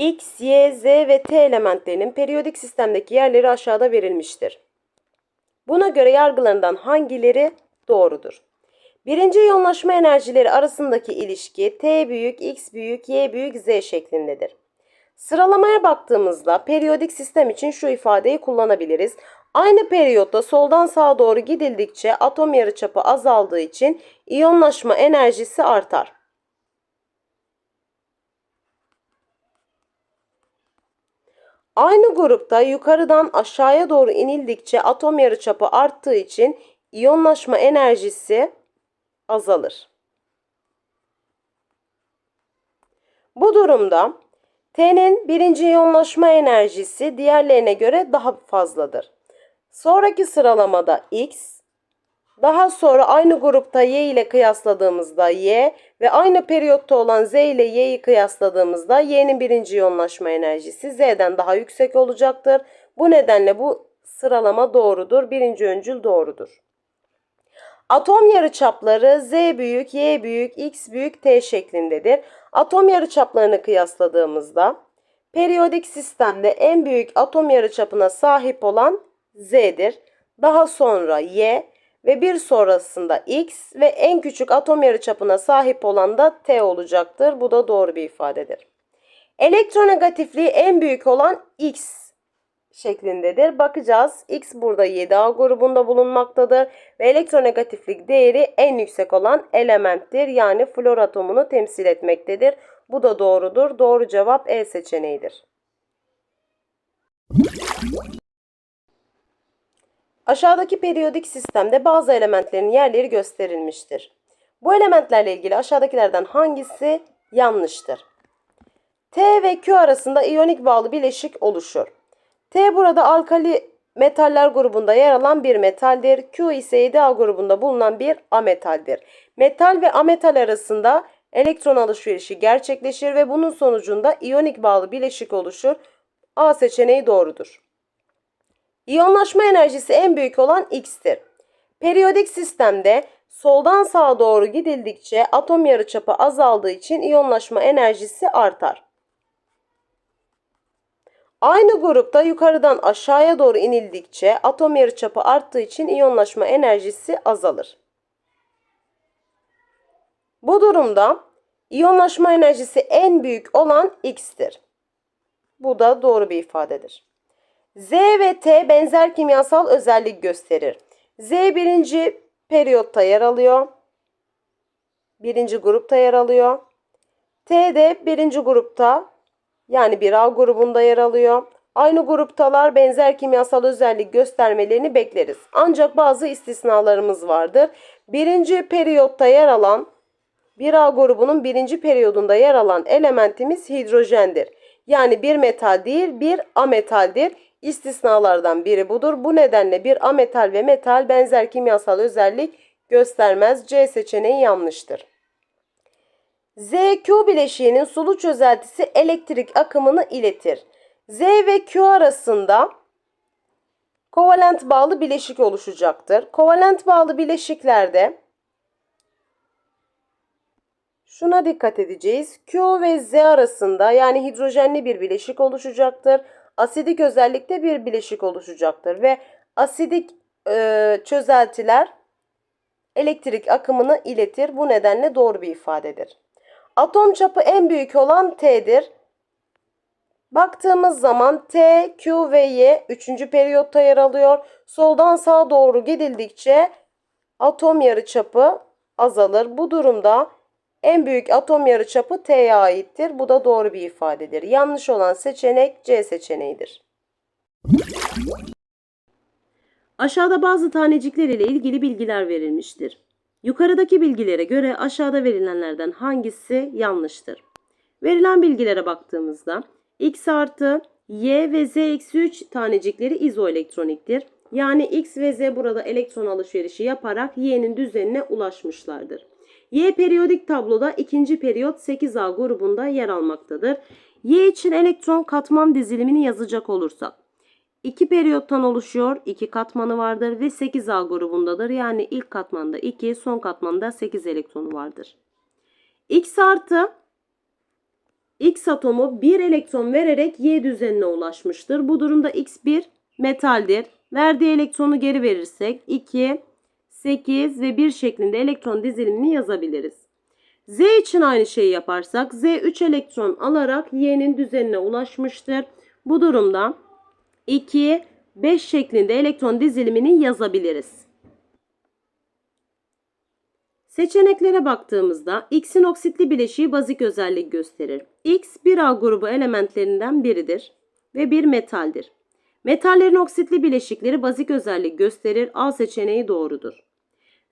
X, Y, Z ve T elementlerinin periyodik sistemdeki yerleri aşağıda verilmiştir. Buna göre yargılarından hangileri doğrudur? Birinci iyonlaşma enerjileri arasındaki ilişki T büyük, X büyük, Y büyük, Z şeklindedir. Sıralamaya baktığımızda periyodik sistem için şu ifadeyi kullanabiliriz. Aynı periyotta soldan sağa doğru gidildikçe atom yarıçapı azaldığı için iyonlaşma enerjisi artar. Aynı grupta yukarıdan aşağıya doğru inildikçe atom yarıçapı arttığı için iyonlaşma enerjisi azalır. Bu durumda T'nin birinci iyonlaşma enerjisi diğerlerine göre daha fazladır. Sonraki sıralamada X, daha sonra aynı grupta Y ile kıyasladığımızda Y ve aynı periyotta olan Z ile Y'yi kıyasladığımızda Y'nin birinci iyonlaşma enerjisi Z'den daha yüksek olacaktır. Bu nedenle bu sıralama doğrudur. Birinci öncül doğrudur. Atom yarıçapları Z büyük, Y büyük, X büyük, T şeklindedir. Atom yarıçaplarını kıyasladığımızda periyodik sistemde en büyük atom yarıçapına sahip olan Z'dir. Daha sonra Y ve bir sonrasında X ve en küçük atom yarıçapına sahip olan da T olacaktır. Bu da doğru bir ifadedir. Elektronegatifliği en büyük olan X şeklindedir. Bakacağız. X burada 7A grubunda bulunmaktadır ve elektronegatiflik değeri en yüksek olan elementtir. Yani flor atomunu temsil etmektedir. Bu da doğrudur. Doğru cevap E seçeneğidir. Aşağıdaki periyodik sistemde bazı elementlerin yerleri gösterilmiştir. Bu elementlerle ilgili aşağıdakilerden hangisi yanlıştır? T ve Q arasında iyonik bağlı bileşik oluşur. T burada alkali metaller grubunda yer alan bir metaldir. Q ise 7A grubunda bulunan bir ametaldir. Metal ve ametal arasında elektron alışverişi gerçekleşir ve bunun sonucunda iyonik bağlı bileşik oluşur. A seçeneği doğrudur. İyonlaşma enerjisi en büyük olan X'tir. Periyodik sistemde soldan sağa doğru gidildikçe atom yarıçapı azaldığı için iyonlaşma enerjisi artar. Aynı grupta yukarıdan aşağıya doğru inildikçe atom yarıçapı arttığı için iyonlaşma enerjisi azalır. Bu durumda iyonlaşma enerjisi en büyük olan X'tir. Bu da doğru bir ifadedir. Z ve T benzer kimyasal özellik gösterir. Z birinci periyotta yer alıyor. Birinci grupta yer alıyor. T de birinci grupta yani 1A grubunda yer alıyor. Aynı gruptalar benzer kimyasal özellik göstermelerini bekleriz. Ancak bazı istisnalarımız vardır. Birinci periyotta yer alan 1A grubunun birinci periyodunda yer alan elementimiz hidrojendir. Yani bir metal değil bir ametaldir. İstisnalardan biri budur. Bu nedenle bir ametal ve metal benzer kimyasal özellik göstermez. C seçeneği yanlıştır. ZQ bileşiğinin sulu çözeltisi elektrik akımını iletir. Z ve Q arasında kovalent bağlı bileşik oluşacaktır. Kovalent bağlı bileşiklerde şuna dikkat edeceğiz. Q ve Z arasında yani hidrojenli bir bileşik oluşacaktır. Asidik özellikte bir bileşik oluşacaktır ve asidik e, çözeltiler elektrik akımını iletir. Bu nedenle doğru bir ifadedir. Atom çapı en büyük olan T'dir. Baktığımız zaman T, Q ve Y 3. periyotta yer alıyor. Soldan sağa doğru gidildikçe atom yarıçapı azalır. Bu durumda en büyük atom yarıçapı T'ye aittir. Bu da doğru bir ifadedir. Yanlış olan seçenek C seçeneğidir. Aşağıda bazı tanecikler ile ilgili bilgiler verilmiştir. Yukarıdaki bilgilere göre aşağıda verilenlerden hangisi yanlıştır? Verilen bilgilere baktığımızda X artı Y ve Z eksi 3 tanecikleri izoelektroniktir. Yani X ve Z burada elektron alışverişi yaparak Y'nin düzenine ulaşmışlardır. Y periyodik tabloda ikinci periyot 8A grubunda yer almaktadır. Y için elektron katman dizilimini yazacak olursak 2 periyottan oluşuyor. 2 katmanı vardır ve 8A grubundadır. Yani ilk katmanda 2, son katmanda 8 elektronu vardır. X artı X atomu bir elektron vererek Y düzenine ulaşmıştır. Bu durumda X bir metaldir. Verdiği elektronu geri verirsek 2, 8 ve 1 şeklinde elektron dizilimini yazabiliriz. Z için aynı şeyi yaparsak Z 3 elektron alarak Y'nin düzenine ulaşmıştır. Bu durumda 2, 5 şeklinde elektron dizilimini yazabiliriz. Seçeneklere baktığımızda X'in oksitli bileşiği bazik özellik gösterir. X 1A grubu elementlerinden biridir ve bir metaldir. Metallerin oksitli bileşikleri bazik özellik gösterir. A seçeneği doğrudur.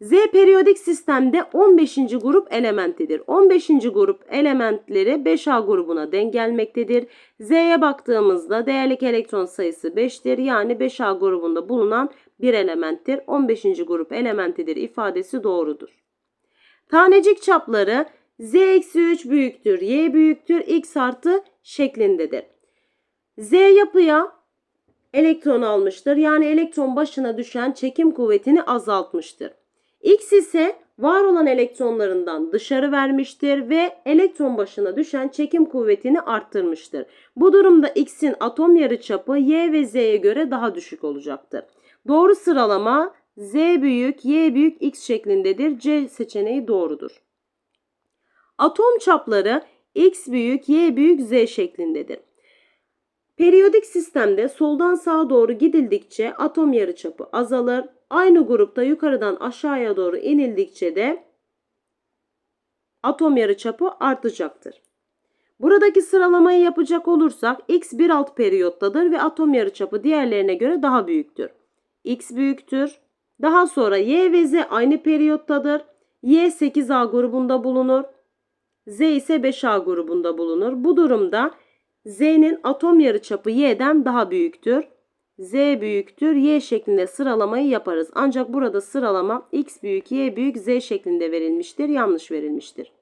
Z periyodik sistemde 15. grup elementidir. 15. grup elementleri 5A grubuna denk gelmektedir. Z'ye baktığımızda değerlik elektron sayısı 5'tir. Yani 5A grubunda bulunan bir elementtir. 15. grup elementidir ifadesi doğrudur. Tanecik çapları z eksi 3 büyüktür, y büyüktür, x artı şeklindedir. Z yapıya elektron almıştır. Yani elektron başına düşen çekim kuvvetini azaltmıştır. X ise var olan elektronlarından dışarı vermiştir ve elektron başına düşen çekim kuvvetini arttırmıştır. Bu durumda X'in atom yarıçapı Y ve Z'ye göre daha düşük olacaktır. Doğru sıralama Z büyük, Y büyük, X şeklindedir. C seçeneği doğrudur. Atom çapları X büyük, Y büyük, Z şeklindedir. Periyodik sistemde soldan sağa doğru gidildikçe atom yarıçapı azalır. Aynı grupta yukarıdan aşağıya doğru inildikçe de atom yarıçapı artacaktır. Buradaki sıralamayı yapacak olursak X bir alt periyottadır ve atom yarıçapı diğerlerine göre daha büyüktür. X büyüktür. Daha sonra Y ve Z aynı periyottadır. Y 8A grubunda bulunur. Z ise 5A grubunda bulunur. Bu durumda Z'nin atom yarıçapı Y'den daha büyüktür. Z büyüktür, Y şeklinde sıralamayı yaparız. Ancak burada sıralama X büyük, Y büyük, Z şeklinde verilmiştir. Yanlış verilmiştir.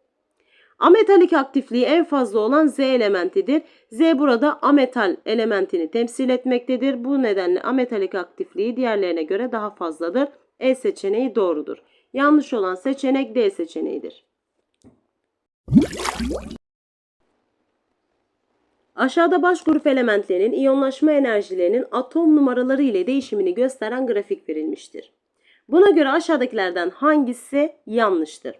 Ametalik aktifliği en fazla olan Z elementidir. Z burada ametal elementini temsil etmektedir. Bu nedenle ametalik aktifliği diğerlerine göre daha fazladır. E seçeneği doğrudur. Yanlış olan seçenek D seçeneğidir. Aşağıda baş grup elementlerinin iyonlaşma enerjilerinin atom numaraları ile değişimini gösteren grafik verilmiştir. Buna göre aşağıdakilerden hangisi yanlıştır?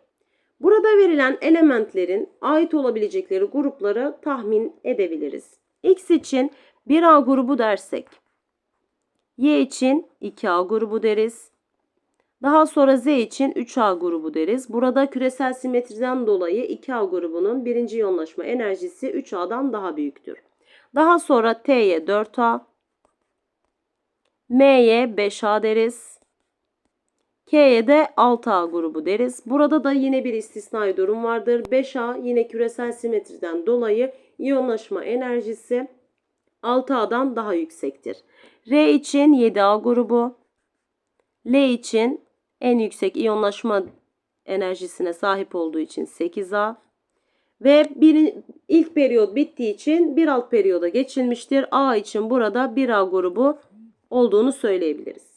Burada verilen elementlerin ait olabilecekleri grupları tahmin edebiliriz. X için 1A grubu dersek, Y için 2A grubu deriz. Daha sonra Z için 3A grubu deriz. Burada küresel simetriden dolayı 2A grubunun birinci iyonlaşma enerjisi 3A'dan daha büyüktür. Daha sonra T'ye 4A, M'ye 5A deriz. K'ye de 6A grubu deriz. Burada da yine bir istisnai durum vardır. 5A yine küresel simetriden dolayı iyonlaşma enerjisi 6A'dan daha yüksektir. R için 7A grubu, L için en yüksek iyonlaşma enerjisine sahip olduğu için 8A ve bir, ilk periyot bittiği için bir alt periyoda geçilmiştir. A için burada 1A grubu olduğunu söyleyebiliriz.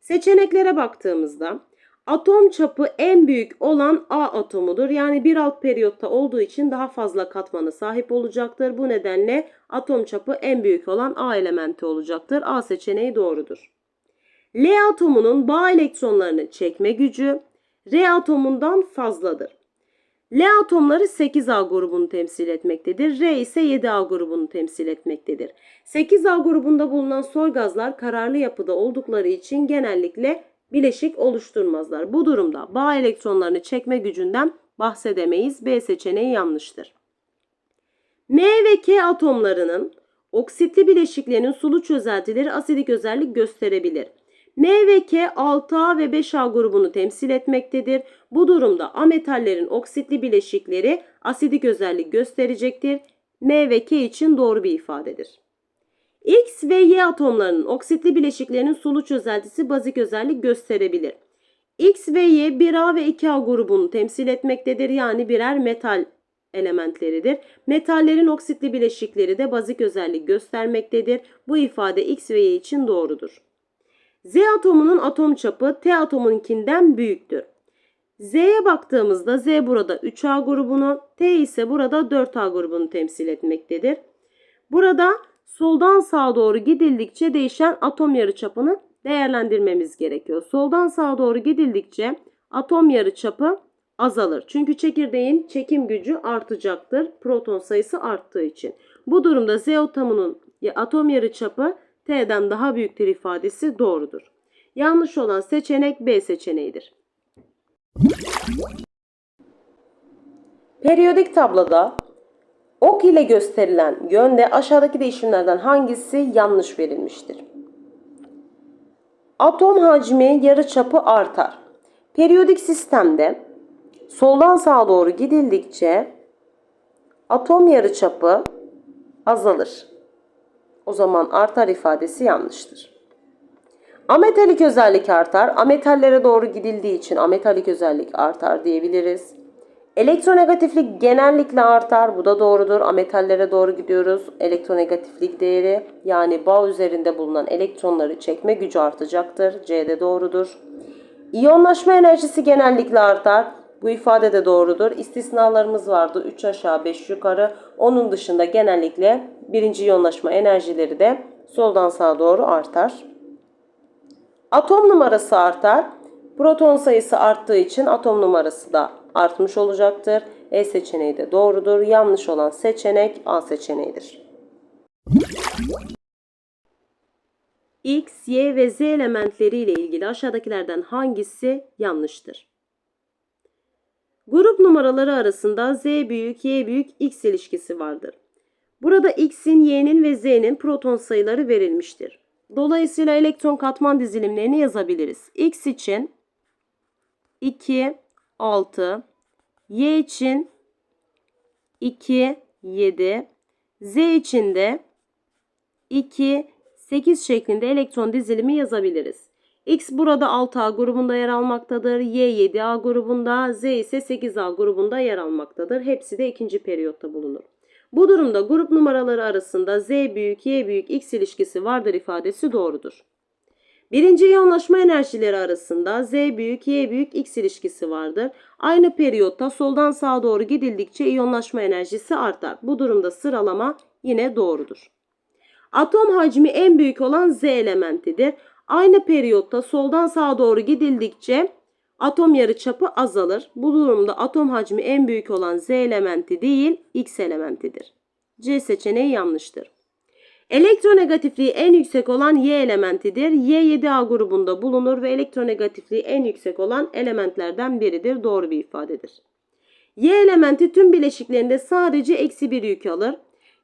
Seçeneklere baktığımızda atom çapı en büyük olan A atomudur. Yani bir alt periyotta olduğu için daha fazla katmana sahip olacaktır. Bu nedenle atom çapı en büyük olan A elementi olacaktır. A seçeneği doğrudur. L atomunun bağ elektronlarını çekme gücü R atomundan fazladır. L atomları 8A grubunu temsil etmektedir. R ise 7A grubunu temsil etmektedir. 8A grubunda bulunan soy gazlar kararlı yapıda oldukları için genellikle bileşik oluşturmazlar. Bu durumda bağ elektronlarını çekme gücünden bahsedemeyiz. B seçeneği yanlıştır. M ve K atomlarının oksitli bileşiklerinin sulu çözeltileri asidik özellik gösterebilir. M ve K 6A ve 5A grubunu temsil etmektedir. Bu durumda ametallerin oksitli bileşikleri asidik özellik gösterecektir. M ve K için doğru bir ifadedir. X ve Y atomlarının oksitli bileşiklerinin sulu çözeltisi bazik özellik gösterebilir. X ve Y 1A ve 2A grubunu temsil etmektedir. Yani birer metal elementleridir. Metallerin oksitli bileşikleri de bazik özellik göstermektedir. Bu ifade X ve Y için doğrudur. Z atomunun atom çapı T atomununkinden büyüktür. Z'ye baktığımızda Z burada 3A grubunu, T ise burada 4A grubunu temsil etmektedir. Burada soldan sağa doğru gidildikçe değişen atom yarıçapını değerlendirmemiz gerekiyor. Soldan sağa doğru gidildikçe atom yarıçapı azalır. Çünkü çekirdeğin çekim gücü artacaktır. Proton sayısı arttığı için. Bu durumda Z atomunun atom yarıçapı T'den daha büyüktür ifadesi doğrudur. Yanlış olan seçenek B seçeneğidir. Periyodik tabloda ok ile gösterilen yönde aşağıdaki değişimlerden hangisi yanlış verilmiştir? Atom hacmi yarıçapı artar. Periyodik sistemde soldan sağa doğru gidildikçe atom yarıçapı azalır. O zaman artar ifadesi yanlıştır. Ametalik özellik artar. Ametallere doğru gidildiği için ametalik özellik artar diyebiliriz. Elektronegatiflik genellikle artar. Bu da doğrudur. Ametallere doğru gidiyoruz. Elektronegatiflik değeri yani bağ üzerinde bulunan elektronları çekme gücü artacaktır. C de doğrudur. İyonlaşma enerjisi genellikle artar. Bu ifade de doğrudur. İstisnalarımız vardı. 3 aşağı 5 yukarı. Onun dışında genellikle birinci iyonlaşma enerjileri de soldan sağa doğru artar. Atom numarası artar. Proton sayısı arttığı için atom numarası da artmış olacaktır. E seçeneği de doğrudur. Yanlış olan seçenek A seçeneğidir. X, Y ve Z elementleri ile ilgili aşağıdakilerden hangisi yanlıştır? Grup numaraları arasında Z büyük, Y büyük, X ilişkisi vardır. Burada X'in, Y'nin ve Z'nin proton sayıları verilmiştir. Dolayısıyla elektron katman dizilimlerini yazabiliriz. X için 2, 6, Y için 2, 7, Z için de 2, 8 şeklinde elektron dizilimi yazabiliriz. X burada 6A grubunda yer almaktadır. Y 7A grubunda, Z ise 8A grubunda yer almaktadır. Hepsi de ikinci periyotta bulunur. Bu durumda grup numaraları arasında Z büyük, Y büyük, X ilişkisi vardır ifadesi doğrudur. Birinci iyonlaşma enerjileri arasında Z büyük, Y büyük, X ilişkisi vardır. Aynı periyotta soldan sağa doğru gidildikçe iyonlaşma enerjisi artar. Bu durumda sıralama yine doğrudur. Atom hacmi en büyük olan Z elementidir. Aynı periyotta soldan sağa doğru gidildikçe atom yarıçapı azalır. Bu durumda atom hacmi en büyük olan Z elementi değil, X elementidir. C seçeneği yanlıştır. Elektronegatifliği en yüksek olan Y elementidir. Y 7A grubunda bulunur ve elektronegatifliği en yüksek olan elementlerden biridir. Doğru bir ifadedir. Y elementi tüm bileşiklerinde sadece eksi bir yük alır.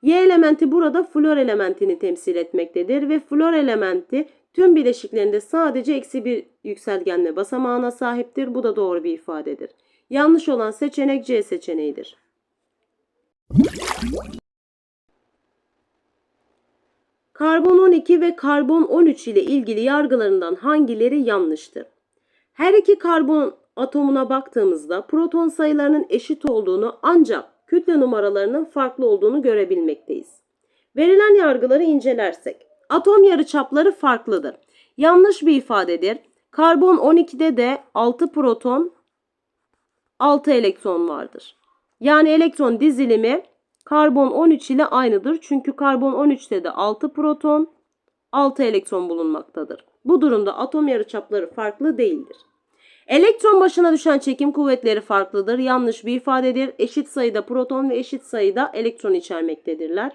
Y elementi burada flor elementini temsil etmektedir ve flor elementi tüm bileşiklerinde sadece eksi bir yükselgenme basamağına sahiptir. Bu da doğru bir ifadedir. Yanlış olan seçenek C seçeneğidir. Karbon 12 ve karbon 13 ile ilgili yargılarından hangileri yanlıştır? Her iki karbon atomuna baktığımızda proton sayılarının eşit olduğunu ancak kütle numaralarının farklı olduğunu görebilmekteyiz. Verilen yargıları incelersek atom yarıçapları farklıdır. Yanlış bir ifadedir. Karbon 12'de de 6 proton 6 elektron vardır. Yani elektron dizilimi karbon 13 ile aynıdır. Çünkü karbon 13'te de 6 proton 6 elektron bulunmaktadır. Bu durumda atom yarıçapları farklı değildir. Elektron başına düşen çekim kuvvetleri farklıdır. Yanlış bir ifadedir. Eşit sayıda proton ve eşit sayıda elektron içermektedirler.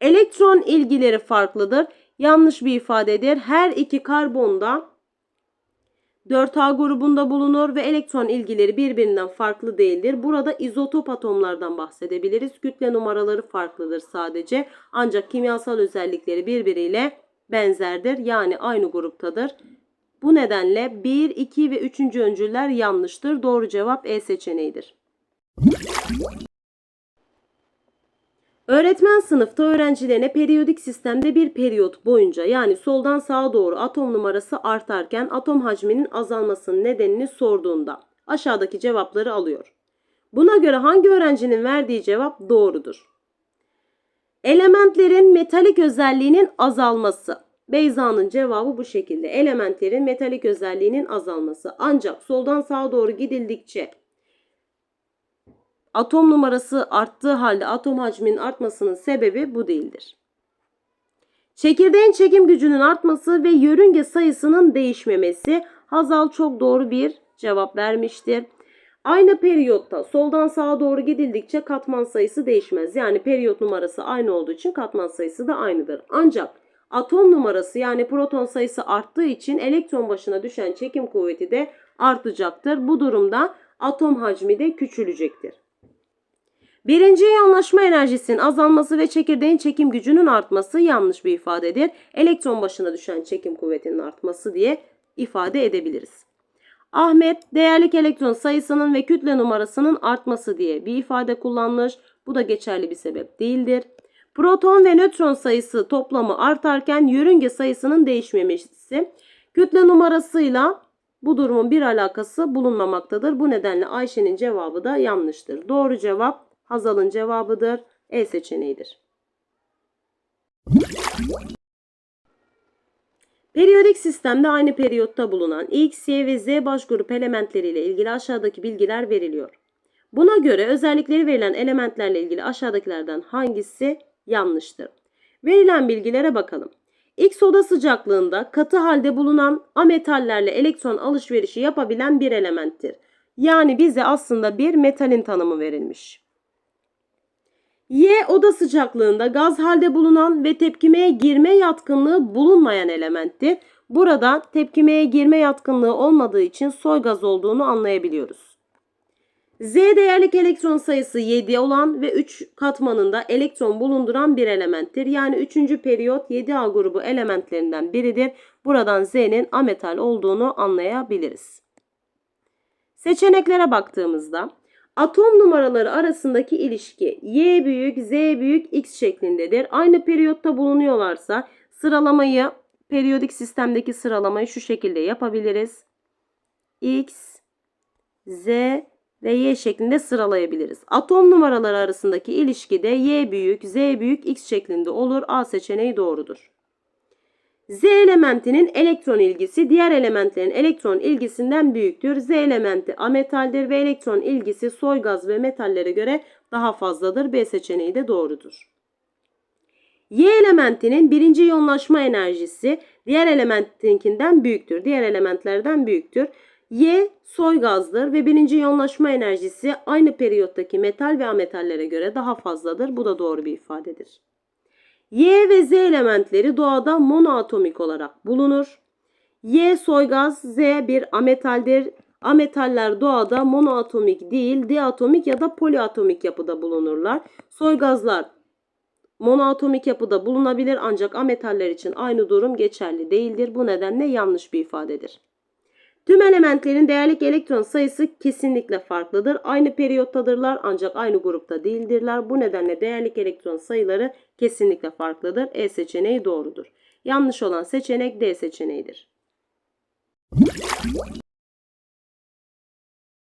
Elektron ilgileri farklıdır. Yanlış bir ifadedir. Her iki karbonda 4A grubunda bulunur ve elektron ilgileri birbirinden farklı değildir. Burada izotop atomlardan bahsedebiliriz. Kütle numaraları farklıdır sadece. Ancak kimyasal özellikleri birbiriyle benzerdir. Yani aynı gruptadır. Bu nedenle 1, 2 ve 3. öncüller yanlıştır. Doğru cevap E seçeneğidir. Öğretmen sınıfta öğrencilerine periyodik sistemde bir periyot boyunca yani soldan sağa doğru atom numarası artarken atom hacminin azalmasının nedenini sorduğunda aşağıdaki cevapları alıyor. Buna göre hangi öğrencinin verdiği cevap doğrudur? Elementlerin metalik özelliğinin azalması. Beyza'nın cevabı bu şekilde. Elementlerin metalik özelliğinin azalması. Ancak soldan sağa doğru gidildikçe atom numarası arttığı halde atom hacminin artmasının sebebi bu değildir. Çekirdeğin çekim gücünün artması ve yörünge sayısının değişmemesi. Hazal çok doğru bir cevap vermiştir. Aynı periyotta soldan sağa doğru gidildikçe katman sayısı değişmez. Yani periyot numarası aynı olduğu için katman sayısı da aynıdır. Ancak atom numarası yani proton sayısı arttığı için elektron başına düşen çekim kuvveti de artacaktır. Bu durumda atom hacmi de küçülecektir. Birinci iyonlaşma enerjisinin azalması ve çekirdeğin çekim gücünün artması yanlış bir ifadedir. Elektron başına düşen çekim kuvvetinin artması diye ifade edebiliriz. Ahmet değerlik elektron sayısının ve kütle numarasının artması diye bir ifade kullanmış. Bu da geçerli bir sebep değildir. Proton ve nötron sayısı toplamı artarken yörünge sayısının değişmemesi. Kütle numarasıyla bu durumun bir alakası bulunmamaktadır. Bu nedenle Ayşe'nin cevabı da yanlıştır. Doğru cevap Hazal'ın cevabıdır. E seçeneğidir. Periyodik sistemde aynı periyotta bulunan X, Y ve Z başgrup elementleriyle ilgili aşağıdaki bilgiler veriliyor. Buna göre özellikleri verilen elementlerle ilgili aşağıdakilerden hangisi yanlıştır? Verilen bilgilere bakalım. X oda sıcaklığında katı halde bulunan ametallerle elektron alışverişi yapabilen bir elementtir. Yani bize aslında bir metalin tanımı verilmiş. Y oda sıcaklığında gaz halde bulunan ve tepkimeye girme yatkınlığı bulunmayan elementtir. Burada tepkimeye girme yatkınlığı olmadığı için soy gaz olduğunu anlayabiliyoruz. Z değerlik elektron sayısı 7 olan ve 3 katmanında elektron bulunduran bir elementtir. Yani 3. periyot 7A grubu elementlerinden biridir. Buradan Z'nin ametal olduğunu anlayabiliriz. Seçeneklere baktığımızda Atom numaraları arasındaki ilişki Y büyük, Z büyük, X şeklindedir. Aynı periyotta bulunuyorlarsa sıralamayı periyodik sistemdeki sıralamayı şu şekilde yapabiliriz. X, Z ve Y şeklinde sıralayabiliriz. Atom numaraları arasındaki ilişki de Y büyük, Z büyük, X şeklinde olur. A seçeneği doğrudur. Z elementinin elektron ilgisi diğer elementlerin elektron ilgisinden büyüktür. Z elementi ametaldir ve elektron ilgisi soy gaz ve metallere göre daha fazladır. B seçeneği de doğrudur. Y elementinin birinci iyonlaşma enerjisi diğer elementinkinden büyüktür. Diğer elementlerden büyüktür. Y soy gazdır ve birinci iyonlaşma enerjisi aynı periyottaki metal ve ametallere göre daha fazladır. Bu da doğru bir ifadedir. Y ve Z elementleri doğada monoatomik olarak bulunur. Y soygaz, Z bir ametaldir. Ametaller doğada monoatomik değil, diatomik ya da poliatomik yapıda bulunurlar. Soygazlar monoatomik yapıda bulunabilir ancak ametaller için aynı durum geçerli değildir. Bu nedenle yanlış bir ifadedir. Tüm elementlerin değerlik elektron sayısı kesinlikle farklıdır. Aynı periyottadırlar ancak aynı grupta değildirler. Bu nedenle değerlik elektron sayıları kesinlikle farklıdır. E seçeneği doğrudur. Yanlış olan seçenek D seçeneğidir.